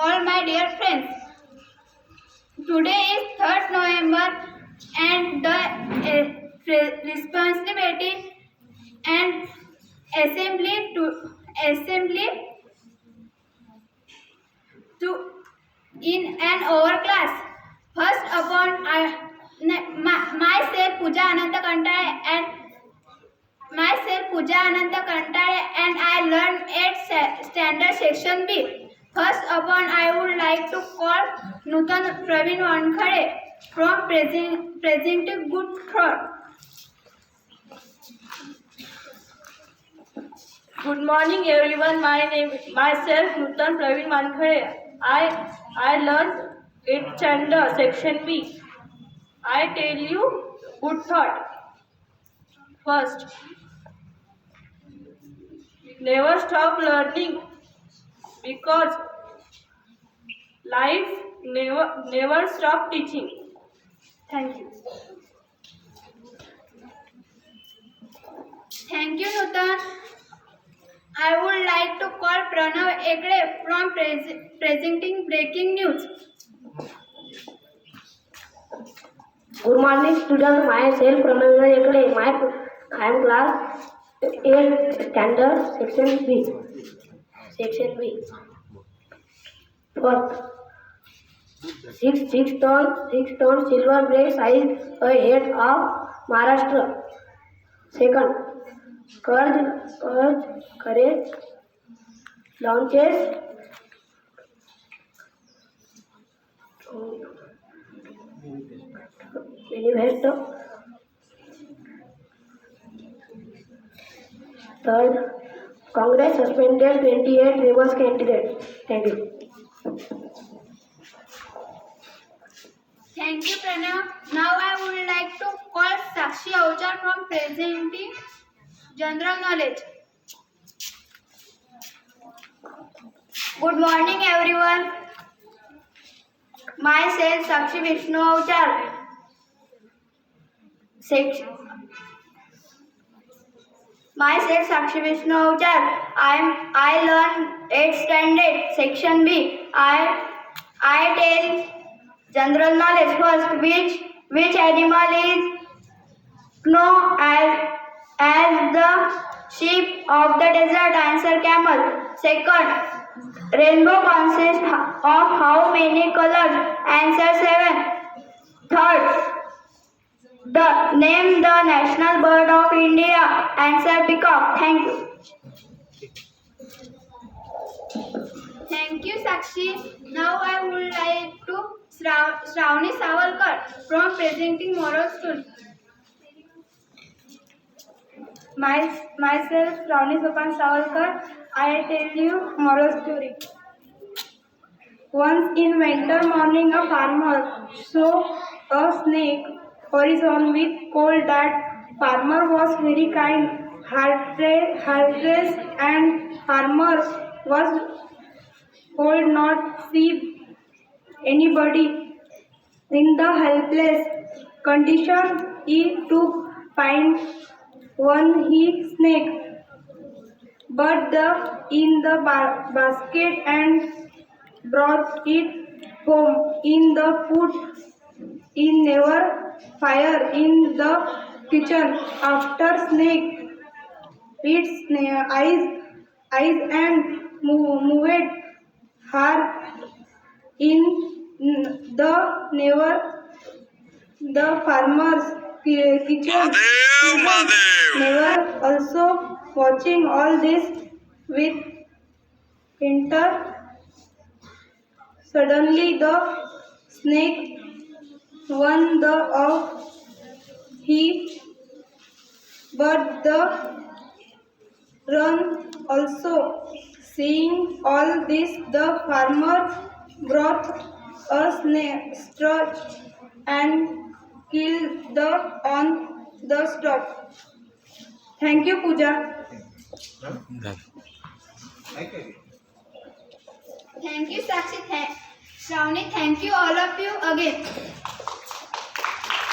all my dear friends. Today is 3rd November and the uh, responsibility and assembly to assembly to in an overclass. First upon I my, myself Puja Ananta Kantare and myself Pooja Ananta Kantare and I learned at standard section B. First upon I would like to call Nutan Praveen Vankhade from present, presenting good thought. Good morning everyone. My name myself Nutan Praveen Mankhade. I I learned it standard section B. I tell you good thought. First, never stop learning because life never never stop teaching. Thank you. Thank you, Nutan. I would like to call Pranav Egde from pres- presenting breaking news. Good morning, students. Myself, Pranavina Ekade. My, I am class 8 standard section B. Section B fourth six six tone six tone silver break size head of Maharashtra second कर्ज कर्ज courage launches third Congress suspended 28 rebels candidates. Thank you. Thank you, Pranav. Now I would like to call Sakshi Ahuja from presenting general knowledge. Good morning, everyone. Myself, Sakshi Vishnu Ahuja. Section. Myself, Sakshi Vishnu Ahuja. I am. I learn 8th standard, section B. I. I tell General knowledge first. Which which animal is known as as the sheep of the desert? Answer camel. Second, rainbow consists of how many colors? Answer seven. Third, the name the national bird of India. Answer peacock. Thank you. Thank you, Sakshi. Now I would like to Shra- Shravani Savalkar from presenting moral story. My, myself, Ravni Sopan Savalkar, I tell you moral story. Once in winter morning, a farmer saw a snake horizon with cold. That farmer was very kind, heartless, and farmer was cold not see anybody in the helpless condition. He took find one he snake but the in the ba- basket and brought it home in the put in never fire in the kitchen after snake. Its na- eyes eyes and move, moved her in n- the never the farmer's ki- kitchen. Children never also watching all this with enter suddenly the snake won the of he but the run also seeing all this the farmer brought a snake struck and killed the on the spot thank you pooja Thank you. Thank Shravani, thank you all of you again.